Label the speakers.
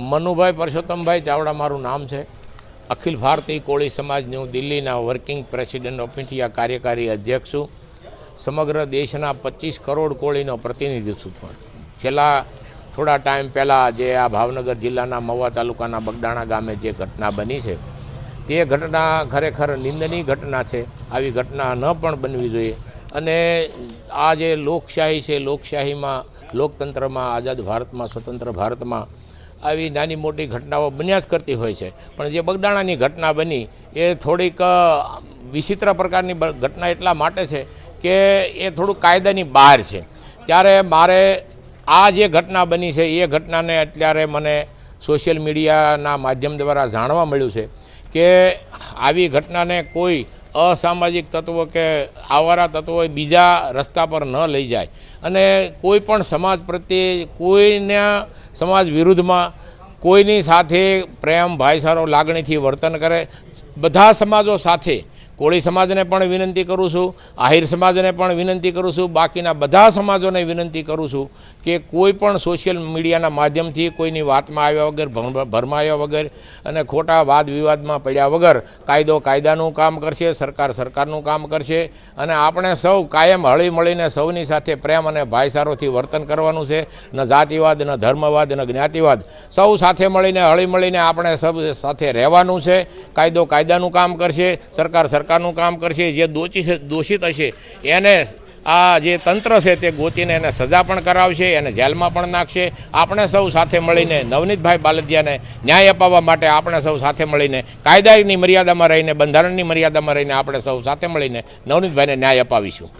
Speaker 1: મનુભાઈ પરસોત્તમભાઈ ચાવડા મારું નામ છે. અખિલ ભારતીય કોળી સમાજનું દિલ્હીના વર્કિંગ પ્રેસિડેન્ટ ઓફ ઇન્ડિયા કાર્યકારી અધ્યક્ષ છું. સમગ્ર દેશના પચીસ કરોડ કોળીનો પ્રતિનિધિત્વ છું છેલ્લા થોડા ટાઈમ પહેલાં જે આ ભાવનગર જિલ્લાના મહુવા તાલુકાના બગડાણા ગામે જે ઘટના બની છે, તે ઘટના ખરેખર નિંદનીય ઘટના છે. આવી ઘટના ન પણ બનવી જોઈએ. અને આ જે લોકશાહી છે, લોકશાહીમાં, લોકતંત્રમાં, આઝાદ ભારતમાં, સ્વતંત્ર ભારતમાં, આવી નાની મોટી ઘટનાઓ બન્યા જ કરતી હોય છે. પણ જે બગદાણાની ઘટના બની, એ થોડીક વિચિત્ર પ્રકારની ઘટના એટલા માટે છે કે એ થોડુંક કાયદાની બહાર છે. ત્યારે મારે આ જે ઘટના બની છે, એ ઘટનાને અત્યારે મને સોશિયલ મીડિયાના માધ્યમ દ્વારા જાણવા મળ્યું છે કે આવી ઘટનાને કોઈ અસામાજિક તત્વો કે આવારા તત્વો બીજા રસ્તા પર ન લઈ જાય. અને કોઈ પણ સમાજ પ્રત્યે કોઈના સમાજ વિરુદ્ધમાં કોઈની સાથે પ્રેમ ભાઈચારો લાગણીથી વર્તન કરે, બધા સમાજો સાથે કોળી સમાજને પણ વિનંતી કરું છું, આહિર સમાજને પણ વિનંતી કરું છું, બાકીના બધા સમાજોને વિનંતી કરું છું કે કોઈ પણ સોશિયલ મીડિયાના માધ્યમથી કોઈની વાતમાં આવ્યા વગર ભરમાયા વગર અને ખોટા વાદ વિવાદમાં પડ્યા વગર કાયદો કાયદાનું કામ કરશે, સરકાર સરકારનું કામ કરશે અને આપણે સૌ કાયમ હળી મળીને સૌની સાથે પ્રેમ અને ભાઈચારોથી વર્તન કરવાનું છે. ન જાતિવાદ, ન ધર્મવાદ, ન જ્ઞાતિવાદ. સૌ સાથે મળીને હળી મળીને આપણે સૌ સાથે રહેવાનું છે. કાયદો કાયદાનું કામ કરશે. સરકાર સરકાર સરકારનું કામ કરશે, જે દોષી દોષિત હશે, એને આ જે તંત્ર છે તે ગોતીને એને સજા પણ કરાવશે, એને જેલમાં પણ નાખશે. આપણે સૌ સાથે મળીને નવનીતભાઈ બાલદિયાને ન્યાય અપાવવા માટે આપણે સૌ સાથે મળીને કાયદાની મર્યાદામાં રહીને બંધારણની મર્યાદામાં રહીને આપણે સૌ સાથે મળીને નવનીતભાઈને ન્યાય અપાવીશું.